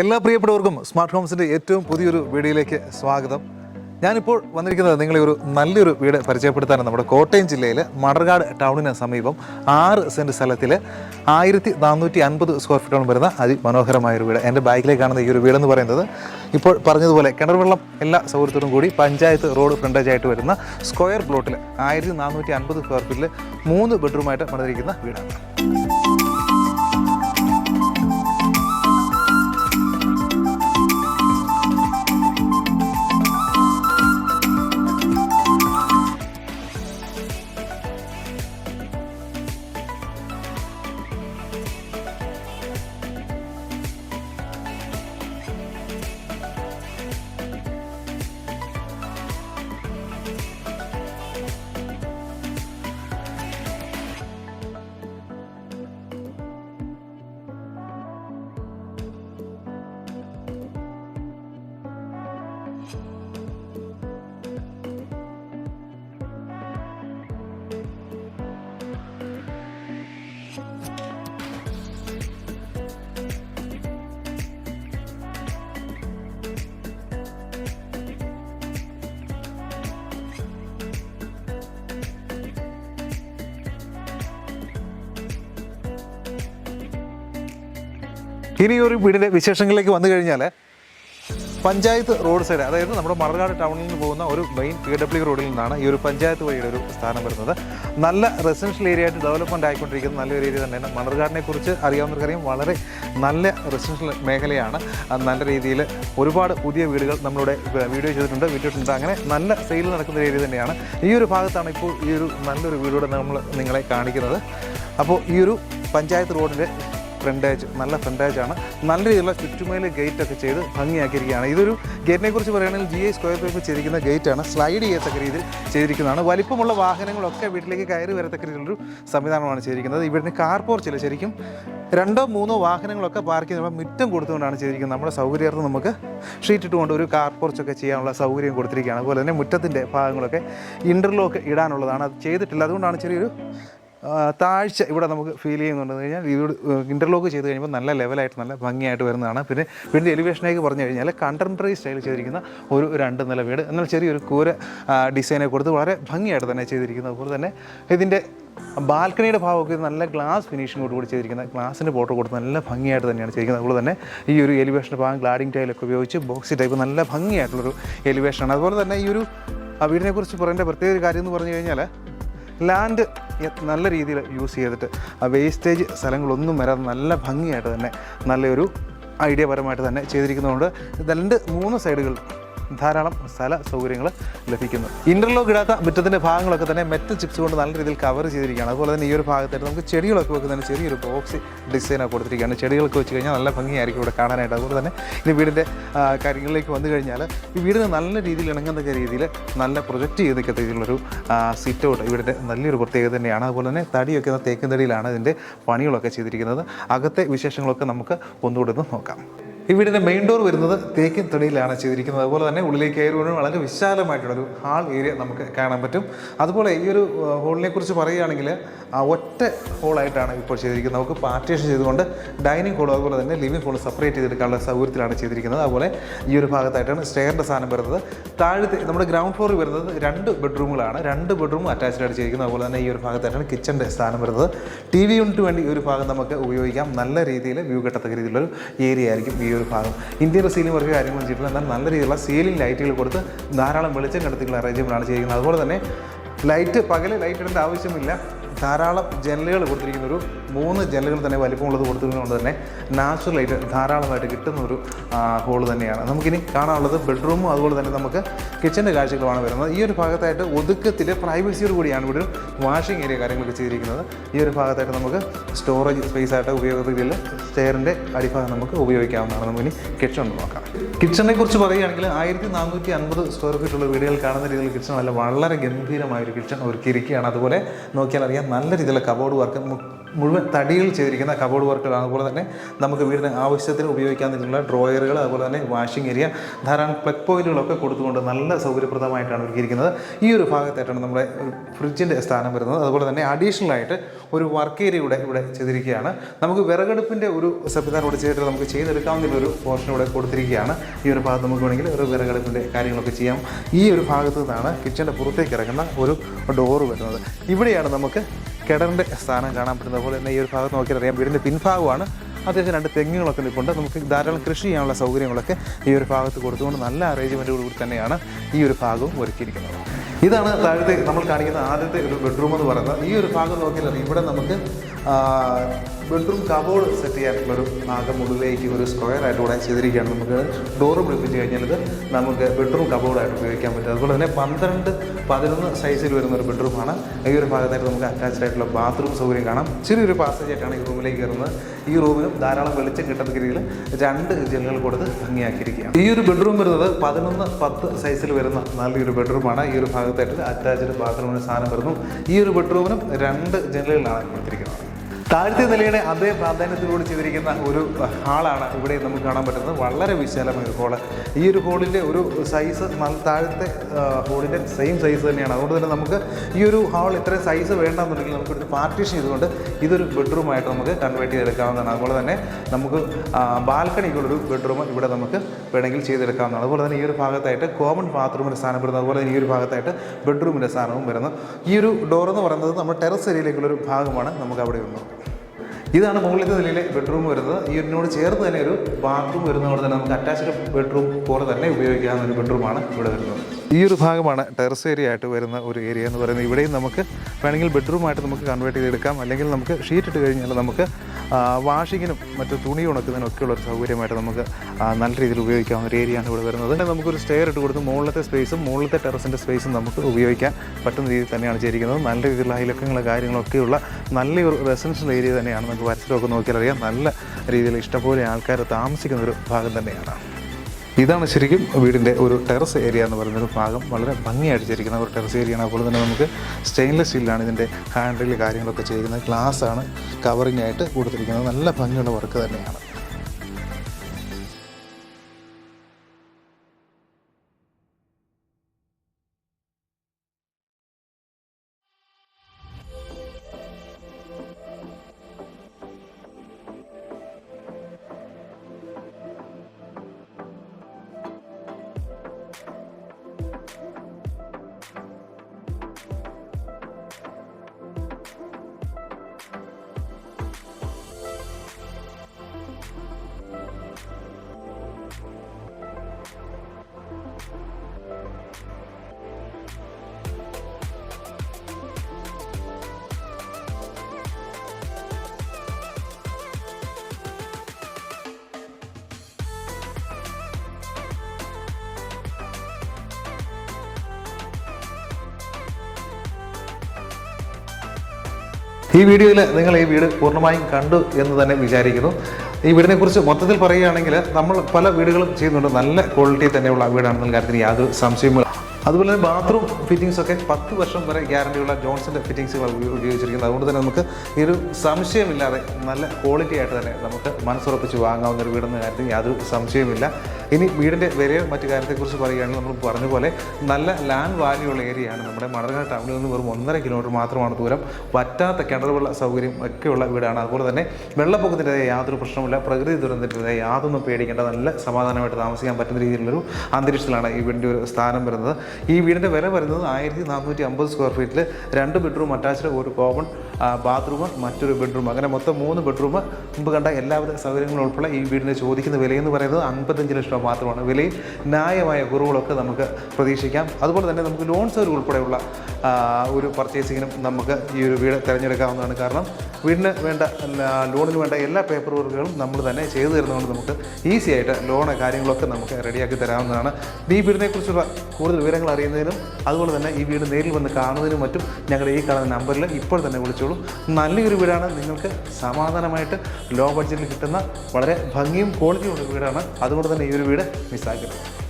എല്ലാ പ്രിയപ്പെട്ടവർക്കും സ്മാർട്ട് ഹോംസിന്റെ ഏറ്റവും പുതിയൊരു വീഡിയോയിലേക്ക് സ്വാഗതം. ഞാനിപ്പോൾ വന്നിരിക്കുന്നത് നിങ്ങളെ ഒരു നല്ലൊരു വീട് പരിചയപ്പെടുത്താനാണ് നമ്മുടെ കോട്ടയം ജില്ലയിൽ മടർകാട് ടൗണിന് സമീപം ആറ് സെന്റ് സ്ഥലത്തിൽ ആയിരത്തി നാനൂറ്റി അൻപത് സ്ക്വയർ ഫീറ്റോളം വരുന്ന അതിമനോഹരമായൊരു വീട്. എന്റെ ബാക്കിലേക്ക് കാണുന്ന ഈ ഒരു വീടെന്ന് പറയുന്നത്. ഇപ്പോൾ പറഞ്ഞതുപോലെ കിണർ വെള്ളം എല്ലാ സൗകര്യത്തോടും കൂടി പഞ്ചായത്ത് റോഡ് ഫ്രണ്ടേജായിട്ട് വരുന്ന സ്ക്വയർ പ്ലോട്ടിൽ ആയിരത്തി നാനൂറ്റി അൻപത് സ്ക്വയർ ഫീറ്റിൽ മൂന്ന് ബെഡ്റൂമായിട്ട് പണിതിരിക്കുന്ന വീടാണ്. ഇനി ഒരു വീടിന്റെ വിശേഷങ്ങളിലേക്ക് വന്നു കഴിഞ്ഞാൽ പഞ്ചായത്ത് റോഡ് സൈഡ് അതായത് നമ്മുടെ മറനാട് ടൗണിൽ നിന്ന് പോകുന്ന ഒരു മെയിൻ പി ഡബ്ല്യു റോഡിൽ നിന്നാണ് ഈ ഒരു പഞ്ചായത്ത് വഴിയുടെ ഒരു സ്ഥാനം വരുന്നത്. നല്ല റെസിഡൻഷ്യൽ ഏരിയ ആയിട്ട് ഡെവലപ്മെന്റ് ആയിക്കൊണ്ടിരിക്കുന്ന നല്ലൊരു ഏരിയ തന്നെയാണ്. മണർകാടിനെ കുറിച്ച് അറിയാവുന്നവർക്കറിയാം വളരെ നല്ല റെസിഡൻഷ്യൽ മേഖലയാണ്. നല്ല രീതിയിൽ ഒരുപാട് പുതിയ വീടുകൾ നമ്മളിവിടെ വീഡിയോ ചെയ്തിട്ടുണ്ട് വിറ്റിട്ടുണ്ട് അങ്ങനെ നല്ല സെയിൽ നടക്കുന്ന ഏരിയ തന്നെയാണ്. ഈ ഒരു ഭാഗത്താണ് ഇപ്പോൾ ഈ ഒരു നല്ലൊരു വീടുകൂടെ നമ്മൾ നിങ്ങളെ കാണിക്കുന്നത്. അപ്പോൾ ഈ ഒരു പഞ്ചായത്ത് റോഡിന്റെ ഫ്രണ്ടേജ് നല്ല ഫ്രണ്ടേജാണ്. നല്ല രീതിയിലുള്ള ചുറ്റുമേൽ ഗേറ്റ് ഒക്കെ ചെയ്ത് ഭംഗിയാക്കിയിരിക്കുകയാണ്. ഇതൊരു ഗേറ്റിനെ കുറിച്ച് പറയുകയാണെങ്കിൽ ജി ഐ സ്ക്വയർ ഫീറ്റ് ചെയ്തിരിക്കുന്ന ഗേറ്റാണ്. സ്ലൈഡ് ചെയ്യത്തക്ക രീതിയിൽ ചെയ്തിരിക്കുന്നതാണ്. വലിപ്പമുള്ള വാഹനങ്ങളൊക്കെ വീട്ടിലേക്ക് കയറി വരത്തക്ക രീതിയിലൊരു സംവിധാനമാണ് ചെയ്തിരിക്കുന്നത്. ഇവിടുന്ന് കാർ പോർച്ചില്ല ശരിക്കും രണ്ടോ മൂന്നോ വാഹനങ്ങളൊക്കെ പാർക്ക് ചെയ്യുമ്പോൾ മുറ്റം കൊടുത്തുകൊണ്ടാണ് ചെയ്തിരിക്കുന്നത്. നമ്മുടെ സൗകര്യാർത്ഥം നമുക്ക് ഷീറ്റ് ഇട്ടുകൊണ്ട് ഒരു കാർ പോർച്ചൊക്കെ ചെയ്യാനുള്ള സൗകര്യം കൊടുത്തിരിക്കുകയാണ്. അതുപോലെ തന്നെ മുറ്റത്തിന്റെ ഭാഗങ്ങളൊക്കെ ഇന്റർലോക്ക് ഇടാനുള്ളതാണ്. അത് ചെയ്തിട്ടില്ല. അതുകൊണ്ടാണ് ചെറിയൊരു താഴ്ച ഇവിടെ നമുക്ക് ഫീൽ ചെയ്യുന്നുണ്ടെന്ന് കഴിഞ്ഞാൽ ഇത് ഇന്റർലോക്ക് ചെയ്ത് കഴിയുമ്പോൾ നല്ല ലെവലായിട്ട് നല്ല ഭംഗിയായിട്ട് വരുന്നതാണ്. പിന്നെ വീടിന്റെ എലിവേഷനേക്ക് പറഞ്ഞു കഴിഞ്ഞാൽ കണ്ടംപററി സ്റ്റൈൽ ചെയ്തിരിക്കുന്ന ഒരു രണ്ട് നില വീട്. എന്നാൽ ചെറിയൊരു കൂര ഡിസൈനെ കൊടുത്ത് വളരെ ഭംഗിയായിട്ട് തന്നെ ചെയ്തിരിക്കുന്നത് അതുപോലെ തന്നെ ഇതിന്റെ ബാൽക്കണിയുടെ ഭാഗമൊക്കെ നല്ല ഗ്ലാസ് ഫിനിഷിംഗ് കൂടി ചെയ്തിരിക്കുന്ന ഗ്ലാസിന്റെ ബോട്ടർ കൊടുത്ത് നല്ല ഭംഗിയായിട്ട് തന്നെയാണ് ചെയ്തിരിക്കുന്നത്. അതുപോലെ തന്നെ ഈ ഒരു എലിവേഷന്റെ ഭാഗം ഗ്ലാഡിംഗ് ടൈലൊക്കെ ഉപയോഗിച്ച് ബോക്സി ടൈപ്പ് നല്ല ഭംഗിയായിട്ടുള്ളൊരു എലിവേഷനാണ് അതുപോലെ തന്നെ ഈ ഒരു വീടിനെക്കുറിച്ച് പറയേണ്ട പ്രത്യേക ഒരു കാര്യം എന്ന് പറഞ്ഞു കഴിഞ്ഞാൽ ലാൻഡ് നല്ല രീതിയിൽ യൂസ് ചെയ്തിട്ട് ആ വേസ്റ്റേജ് സ്ഥലങ്ങളൊന്നും വരാതെ നല്ല ഭംഗിയായിട്ട് തന്നെ നല്ലൊരു ഐഡിയ പരമായിട്ട് തന്നെ ചെയ്തിരിക്കുന്നതുകൊണ്ട് രണ്ട് മൂന്ന് സൈഡുകൾ ധാരാളം സ്ഥല സൗകര്യങ്ങൾ ലഭിക്കുന്നു. ഇന്റർലോക്ക് ഇടാത്ത മുറ്റത്തിന്റെ ഭാഗങ്ങളൊക്കെ തന്നെ മെറ്റൽ ചിപ്സ് കൊണ്ട് നല്ല രീതിയിൽ കവർ ചെയ്തിരിക്കുകയാണ്. അതുപോലെ തന്നെ ഈ ഒരു ഭാഗത്തായിട്ട് നമുക്ക് ചെടികളൊക്കെ വെക്കുന്നതിന് ചെറിയൊരു ബോക്സ് ഡിസൈനൊക്കെ കൊടുത്തിരിക്കുകയാണ്. ചെടികളൊക്കെ വെച്ച് കഴിഞ്ഞാൽ നല്ല ഭംഗിയായിരിക്കും ഇവിടെ കാണാനായിട്ട്. അതുപോലെ തന്നെ ഈ വീടിന്റെ കാര്യങ്ങളിലേക്ക് വന്നു കഴിഞ്ഞാൽ ഈ വീടിന് നല്ല രീതിയിൽ ഇണങ്ങുന്ന രീതിയിൽ നല്ല പ്രൊജക്റ്റ് ചെയ്ത് നിൽക്കുന്ന രീതിയിലുള്ളൊരു സിറ്റ് ഔട്ട് ഇവിടുത്തെ നല്ലൊരു പ്രത്യേകത തന്നെയാണ്. അതുപോലെ തന്നെ തടിയൊക്കെ തേക്കും തടിയിലാണ് ഇതിന്റെ പണികളൊക്കെ ചെയ്തിരിക്കുന്നത്. അകത്തെ വിശേഷങ്ങളൊക്കെ നമുക്ക് ഒന്നുകൂടെ ഒന്ന് നോക്കാം. ഈ വീടിന്റെ മെയിൻ ഡോർ വരുന്നത് തേക്കിൻ തടിയിലാണ് ചെയ്തിരിക്കുന്നത്. അതുപോലെ തന്നെ ഉള്ളിലേക്ക് കയറി വരുമ്പോൾ വളരെ വിശാലമായിട്ടുള്ളൊരു ഹാൾ ഏരിയ നമുക്ക് കാണാൻ പറ്റും. അതുപോലെ ഈ ഒരു ഹോളിനെ കുറിച്ച് പറയുകയാണെങ്കിൽ ഒറ്റ ഹോളായിട്ടാണ് ഇപ്പോൾ ചെയ്തിരിക്കുന്നത്. നമുക്ക് പാർട്ടീഷൻ ചെയ്തുകൊണ്ട് ഡൈനിങ് ഹോൾ അതുപോലെ തന്നെ ലിവിംഗ് ഹോൾ സെപ്പറേറ്റ് ചെയ്തെടുക്കാനുള്ള സൗകര്യത്തിലാണ് ചെയ്തിരിക്കുന്നത്. അതുപോലെ ഈ ഒരു ഭാഗത്തായിട്ടാണ് സ്റ്റെയറിന്റെ സാധനം വരുന്നത്. താഴത്തെ നമ്മുടെ ഗ്രൗണ്ട് ഫ്ലോറിൽ വരുന്നത് രണ്ട് ബെഡ്റൂമുകളാണ് രണ്ട് ബെഡ്റൂം അറ്റാച്ച്ഡ് ആയിട്ട് ചെയ്തിരിക്കുന്നത്. അതുപോലെ തന്നെ ഈ ഒരു ഭാഗത്തായിട്ടാണ് കിച്ചന്റെ സ്ഥാനം വരുന്നത്. ടി വി യൂണിറ്റ് വേണ്ടി ഈ ഒരു ഭാഗം നമുക്ക് ഉപയോഗിക്കാം. നല്ല രീതിയിൽ വ്യൂ കിട്ടത്തക്ക രീതിയിലുള്ളൊരു ഏരിയ ആയിരിക്കും ഈ ഒരു ഭാഗം. ഇന്ത്യയുടെ സീലിംഗ് വർക്ക് കാര്യങ്ങൾ ചെയ്തിട്ടുള്ള എന്നാൽ നല്ല രീതിയിലുള്ള സീലിംഗ് ലൈറ്റുകൾ കൊടുത്ത് ധാരാളം വെളിച്ചം കണ്ടെത്തിയുള്ള ആണ് ചെയ്യുന്നത്. അതുപോലെ തന്നെ ലൈറ്റ് പകൽ ലൈറ്റ് ഇടേണ്ട ആവശ്യമില്ല. ധാരാളം ജനലുകൾ കൊടുത്തിരിക്കുന്ന ഒരു മൂന്ന് ജനലുകൾ തന്നെ വലിപ്പമുള്ളത് കൊടുത്തിരിക്കുന്നതുകൊണ്ട് തന്നെ നാച്ചുറലായിട്ട് ധാരാളമായിട്ട് കിട്ടുന്ന ഒരു ഹോൾ തന്നെയാണ്. നമുക്കിനി കാണാനുള്ളത് ബെഡ്റൂമും അതുപോലെ തന്നെ നമുക്ക് കിച്ചന്റെ കാഴ്ചകളുമാണ് വരുന്നത്. ഈ ഒരു ഭാഗത്തായിട്ട് ഒതുക്കത്തിൽ പ്രൈവസിയോട് കൂടിയാണ് ഇവിടെ വാഷിംഗ് ഏരിയ കാര്യങ്ങളൊക്കെ ചെയ്തിരിക്കുന്നത്. ഈ ഒരു ഭാഗത്തായിട്ട് നമുക്ക് സ്റ്റോറേജ് സ്പേസ് ആയിട്ട് ഉപയോഗത്തിൽ സ്റ്റെയറിന്റെ അടിഭാഗം നമുക്ക് ഉപയോഗിക്കാവുന്നതാണ്. നമുക്കിനി കിച്ചൺ നോക്കാം. കിച്ചണിനെ കുറിച്ച് പറയുകയാണെങ്കിൽ ആയിരത്തി നാനൂറ്റി അൻപത് സ്ക്വയർ ഫീറ്റ് ഉള്ള വീടുകൾ കാണുന്ന രീതിയിൽ കിച്ചൺ അല്ല. വളരെ ഗംഭീരമായ ഒരു കിച്ചൺ ഒരുക്കിയിരിക്കുകയാണ്. അതുപോലെ നോക്കിയാൽ അറിയാം നല്ല രീതിയിലുള്ള കബോർഡ് വർക്ക് മുഴുവൻ തടിയിൽ ചെയ്തിരിക്കുന്ന കബോർഡ് വർക്കുകളാണ് അതുപോലെ തന്നെ നമുക്ക് വീടിന് ആവശ്യത്തിന് ഉപയോഗിക്കാമെന്നുള്ള ഡ്രോയറുകൾ അതുപോലെ തന്നെ വാഷിംഗ് ഏരിയ ധാരാളം പ്ലഗ് പോയിന്റുകളൊക്കെ കൊടുത്തുകൊണ്ട് നല്ല സൗകര്യപ്രദമായിട്ടാണ് ഒരുക്കിയിരിക്കുന്നത്. ഈ ഒരു ഭാഗത്തായിട്ടാണ് നമ്മുടെ ഫ്രിഡ്ജിന്റെ സ്ഥാനം വരുന്നത്. അതുപോലെ തന്നെ അഡീഷണൽ ആയിട്ട് ഒരു വർക്ക് ഏരിയ ഇവിടെ ഇവിടെ ചെയ്തിരിക്കുകയാണ്. നമുക്ക് വിറകടുപ്പിന്റെ ഒരു സംവിധാനം ഇവിടെ ചെയ്തിട്ട് നമുക്ക് ചെയ്തെടുക്കാവുന്ന ഒരു പോർഷൻ ഇവിടെ കൊടുത്തിരിക്കുകയാണ്. ഈ ഒരു ഭാഗത്ത് നമുക്ക് വേണമെങ്കിൽ ഒരു വിറകടുപ്പിന്റെ കാര്യങ്ങളൊക്കെ ചെയ്യാം. ഈ ഒരു ഭാഗത്ത് നിന്നാണ് കിച്ചന്റെ പുറത്തേക്ക് ഇറങ്ങുന്ന ഒരു ഡോറ് വരുന്നത്. ഇവിടെയാണ് നമുക്ക് കിണറിന്റെ സ്ഥാനം കാണാൻ പറ്റുന്നത് പോലെ തന്നെ ഈ ഒരു ഭാഗത്ത് നോക്കിയാൽ അറിയാം. വീടിന്റെ പിൻഭാഗമാണ്. അത്യാവശ്യം രണ്ട് തെങ്ങുകളൊക്കെ നിൽപ്പുണ്ട്. നമുക്ക് ധാരാളം കൃഷി ചെയ്യാനുള്ള സൗകര്യങ്ങളൊക്കെ ഈ ഒരു ഭാഗത്ത് കൊടുത്തുകൊണ്ട് നല്ല അറേഞ്ച്മെന്റോടുകൂടി തന്നെയാണ് ഈ ഒരു ഭാഗവും ഒരുക്കിയിരിക്കുന്നത്. ഇതാണ് താഴത്തെ നമ്മൾ കാണിക്കുന്ന ആദ്യത്തെ ഒരു ബെഡ്റൂം എന്ന് പറയുന്നത്. ഈ ഒരു ഭാഗം നോക്കിയാൽ ഇവിടെ നമുക്ക് ബെഡ്റൂം കബോർഡ് സെറ്റ് ചെയ്യാനുള്ള ഒരു ഭാഗം മുകളിലേക്ക് ഒരു സ്ക്വയർ ആയിട്ട് കൂടെ ചെയ്തിരിക്കുകയാണ്. നമുക്ക് ഡോർ പിടിപ്പിച്ച് കഴിഞ്ഞാൽ ഇത് നമുക്ക് ബെഡ്റൂം കബോർഡായിട്ട് ഉപയോഗിക്കാൻ പറ്റും. അതുപോലെ തന്നെ പന്ത്രണ്ട് പതിനൊന്ന് സൈസിൽ വരുന്ന ഒരു ബെഡ്റൂമാണ് ഈ ഒരു ഭാഗത്തായിട്ട് നമുക്ക് അറ്റാച്ച്ഡ് ആയിട്ടുള്ള ബാത്റൂം സൗകര്യം കാണാം. ചെറിയൊരു പാസേജ് ആയിട്ടാണ് ഈ റൂമിലേക്ക് കയറുന്നത്. ഈ റൂമിനും ധാരാളം വെളിച്ചം കിട്ടുന്ന രീതിയിൽ രണ്ട് ജനലുകൾ കൊടുത്ത് ഭംഗിയാക്കിയിരിക്കുകയാണ്. ഈ ഒരു ബെഡ്റൂം വരുന്നത് പതിനൊന്ന് പത്ത് സൈസിൽ വരുന്ന നല്ലൊരു ബെഡ്റൂമാണ് ഈ ഒരു ഭാഗത്തായിട്ട് അറ്റാച്ച്ഡ് ബാത്റൂമിന് സാധനം വരുന്നു. ഈ ഒരു ബെഡ്റൂമിനും രണ്ട് ജനലുകളാണ് കൊടുത്തിരിക്കുന്നത്. താഴത്തെ നിലയുടെ അതേ പ്രാധാന്യത്തിലൂടെ ചെയ്തിരിക്കുന്ന ഒരു ഹാളാണ് ഇവിടെ നമുക്ക് കാണാൻ പറ്റുന്നത്. വളരെ വിശാലമായ ഒരു ഹോൾ. ഈ ഒരു ഹോളിന്റെ ഒരു സൈസ് താഴത്തെ ഹോളിന്റെ സെയിം സൈസ് തന്നെയാണ്. അതുകൊണ്ട് തന്നെ നമുക്ക് ഈ ഒരു ഹാൾ ഇത്രയും സൈസ് വേണ്ടെന്നുണ്ടെങ്കിൽ നമുക്ക് ഒരു പാർട്ടീഷൻ ചെയ്തുകൊണ്ട് ഇതൊരു ബെഡ്റൂമായിട്ട് നമുക്ക് കൺവേർട്ട് ചെയ്തെടുക്കാവുന്നതാണ്. അതുപോലെ തന്നെ നമുക്ക് ബാൽക്കണിക്കുള്ളൊരു ബെഡ്റൂം ഇവിടെ നമുക്ക് വേണമെങ്കിൽ ചെയ്തെടുക്കാവുന്നതാണ്. അതുപോലെ തന്നെ ഈ ഒരു ഭാഗത്തായിട്ട് കോമൺ ബാത്റൂമിന്റെ സ്ഥാനം വരുന്നത്. അതുപോലെ തന്നെ ഈ ഒരു ഭാഗത്തായിട്ട് ബെഡ്റൂമിന്റെ സ്ഥാനവും വരുന്നു. ഈ ഒരു ഡോർ എന്ന് പറയുന്നത് നമ്മുടെ ടെറസ് ഏരിയയിലേക്കുള്ളൊരു ഭാഗമാണ് നമുക്ക് അവിടെ വരുന്നത്. ഇതാണ് മുകളിലത്തെ നിലയിലെ ബെഡ്റൂം വരുന്നത്. ഇതിനോട് ചേർന്ന് തന്നെ ഒരു ബാത്റൂം വരുന്നതുകൊണ്ട് തന്നെ നമുക്ക് അറ്റാച്ച്ഡ് ബെഡ്റൂം പോലെ തന്നെ ഉപയോഗിക്കാവുന്ന ഒരു ബെഡ്റൂമാണ് ഇവിടെ വരുന്നത്. ഈ ഒരു ഭാഗമാണ് ടെറസ് ഏരിയ ആയിട്ട് വരുന്ന ഒരു ഏരിയ എന്ന് പറയുന്നത്. ഇവിടെയും നമുക്ക് വേണമെങ്കിൽ ബെഡ്റൂമായിട്ട് നമുക്ക് കൺവേർട്ട് ചെയ്തെടുക്കാം. അല്ലെങ്കിൽ നമുക്ക് ഷീറ്റ് ഇട്ട് കഴിഞ്ഞാൽ നമുക്ക് വാഷിങ്ങിനും മറ്റു തുണി ഉണക്കുന്നതിനും ഒക്കെയുള്ള ഒരു സൗകര്യമായിട്ട് നമുക്ക് നല്ല രീതിയിൽ ഉപയോഗിക്കാവുന്ന ഒരു ഏരിയയാണ് ഇവിടെ വരുന്നത്. നമുക്കൊരു സ്റ്റെയർ ഇട്ട് കൊടുത്ത് മുകളിലത്തെ സ്പേസും മുകളിലത്തെ ടെറസിന്റെ സ്പേസും നമുക്ക് ഉപയോഗിക്കാൻ പറ്റുന്ന രീതിയിൽ തന്നെയാണ് ചെയ്തിരിക്കുന്നത്. നല്ല രീതിയിലുള്ള അയലക്കങ്ങളും കാര്യങ്ങളൊക്കെയുള്ള നല്ലൊരു റെസിഡൻഷ്യൽ ഏരിയ തന്നെയാണ് നമുക്ക് വരച്ചിലൊക്കെ നോക്കിയാൽ അറിയാം നല്ല രീതിയിൽ ഇഷ്ടംപോലെ ആൾക്കാർ താമസിക്കുന്ന ഒരു ഭാഗം തന്നെയാണ്. ഇതാണ് ശരിക്കും വീടിന്റെ ഒരു ടെറസ് ഏരിയ എന്ന് പറയുന്ന ഒരു ഭാഗം. വളരെ ഭംഗിയായിട്ട് ചെയ്തിരിക്കുന്ന ഒരു ടെറസ് ഏരിയയാണ് അതുപോലെ തന്നെ നമുക്ക് സ്റ്റെയിൻലെസ് സ്റ്റീലാണ് ഇതിന്റെ ഹാൻഡിൽ കാര്യങ്ങളൊക്കെ ചെയ്യുന്നത്. ഗ്ലാസ് ആണ് കവറിംഗ് ആയിട്ട് കൊടുത്തിരിക്കുന്നത്. നല്ല ഭംഗിയുള്ള വർക്ക് തന്നെയാണ്. ഈ വീഡിയോയിൽ നിങ്ങൾ ഈ വീട് പൂർണമായും കണ്ടു എന്ന് തന്നെ വിചാരിക്കുന്നു. ഈ വീടിനെ കുറിച്ച് മൊത്തത്തിൽ പറയുകയാണെങ്കിൽ നമ്മൾ പല വീടുകളും ചെയ്യുന്നുണ്ട്. നല്ല ക്വാളിറ്റി തന്നെയുള്ള വീടാണെന്നുള്ള കാര്യത്തിന് യാതൊരു സംശയവും അതുപോലെ തന്നെ ബാത്റൂം ഫിറ്റിംഗ്സ് ഒക്കെ പത്ത് വർഷം വരെ ഗ്യാരണ്ടിയുള്ള ജോൺസന്റെ ഫിറ്റിംഗ്സുകൾ ഉപയോഗിച്ചിരിക്കുന്നത്. അതുകൊണ്ട് തന്നെ നമുക്ക് ഈ ഒരു സംശയമില്ലാതെ നല്ല ക്വാളിറ്റി ആയിട്ട് തന്നെ നമുക്ക് മനസ്സുറപ്പിച്ച് വാങ്ങാവുന്ന ഒരു വീടെന്ന കാര്യത്തിൽ യാതൊരു സംശയവുമില്ല. ഇനി വീടിന്റെ വിലയോ മറ്റു കാര്യത്തെക്കുറിച്ച് പറയുകയാണെങ്കിൽ നമ്മൾ പറഞ്ഞ പോലെ നല്ല ലാൻഡ് വാല്യൂ ഉള്ള ഏരിയയാണ് നമ്മുടെ മണർകാട് ടൗണിൽ നിന്ന് വെറും ഒന്നര കിലോമീറ്റർ മാത്രമാണ് ദൂരം. വറ്റാത്ത കിണർ വെള്ള സൗകര്യം ഒക്കെയുള്ള വീടാണ്. അതുപോലെ തന്നെ വെള്ളപ്പൊക്കത്തിന്റെതായ യാതൊരു പ്രശ്നമില്ല പ്രകൃതി ദുരന്തത്തിന്റെതായ യാതൊന്നും പേടിക്കേണ്ട നല്ല സമാധാനമായിട്ട് താമസിക്കാൻ പറ്റുന്ന രീതിയിലുള്ളൊരു അന്തരീക്ഷത്തിലാണ് ഈ വീടിന്റെ ഒരു സ്ഥാനം വരുന്നത്. ഈ വീടിന്റെ വില വരുന്നത് ആയിരത്തി നാനൂറ്റി അമ്പത് സ്ക്വയർ ഫീറ്റിൽ രണ്ട് ബെഡ്റൂം അറ്റാച്ച്ഡ് ഒരു കോമൺ ബാത്റൂം മറ്റൊരു ബെഡ്റൂം അങ്ങനെ മൊത്തം മൂന്ന് ബെഡ്റൂം മുമ്പ് കണ്ട എല്ലാവിധ സൗകര്യങ്ങളും ഉൾപ്പെടെ ഈ വീടിന് ചോദിക്കുന്ന വിലയെന്ന് പറയുന്നത് അൻപത്തഞ്ച് ലക്ഷം രൂപ മാത്രമാണ്. വിലയിൽ ന്യായമായ കുറവുകളൊക്കെ നമുക്ക് പ്രതീക്ഷിക്കാം. അതുപോലെ തന്നെ നമുക്ക് ലോൺ സൗകര്യം ഉൾപ്പെടെയുള്ള ഒരു പർച്ചേസിങ്ങിനും നമുക്ക് ഈ ഒരു വീട് തിരഞ്ഞെടുക്കാവുന്നതാണ് കാരണം വീടിന് വേണ്ട ലോണിന് വേണ്ട എല്ലാ പേപ്പർ വർക്കുകളും നമ്മൾ തന്നെ ചെയ്തു തരുന്നതുകൊണ്ട് നമുക്ക് ഈസി ആയിട്ട് ലോണ് കാര്യങ്ങളൊക്കെ നമുക്ക് റെഡിയാക്കി തരാവുന്നതാണ്. ഈ വീടിനെക്കുറിച്ചുള്ള കൂടുതൽ വിവരങ്ങൾ അറിയുന്നതിനും അതുപോലെ തന്നെ ഈ വീട് നേരിൽ വന്ന് കാണുന്നതിനും മറ്റും ഞങ്ങളുടെ ഈ കാണുന്ന നമ്പറിൽ ഇപ്പോൾ തന്നെ വിളിച്ചോളൂ. നല്ലൊരു വീടാണ്. നിങ്ങൾക്ക് സമാധാനമായിട്ട് ലോ ബഡ്ജറ്റിൽ കിട്ടുന്ന വളരെ ഭംഗിയും ക്വാളിറ്റിയും ഉള്ള വീടാണ്. അതുകൊണ്ട് തന്നെ ഈ ഒരു വീട് മിസ്സാക്കരുത്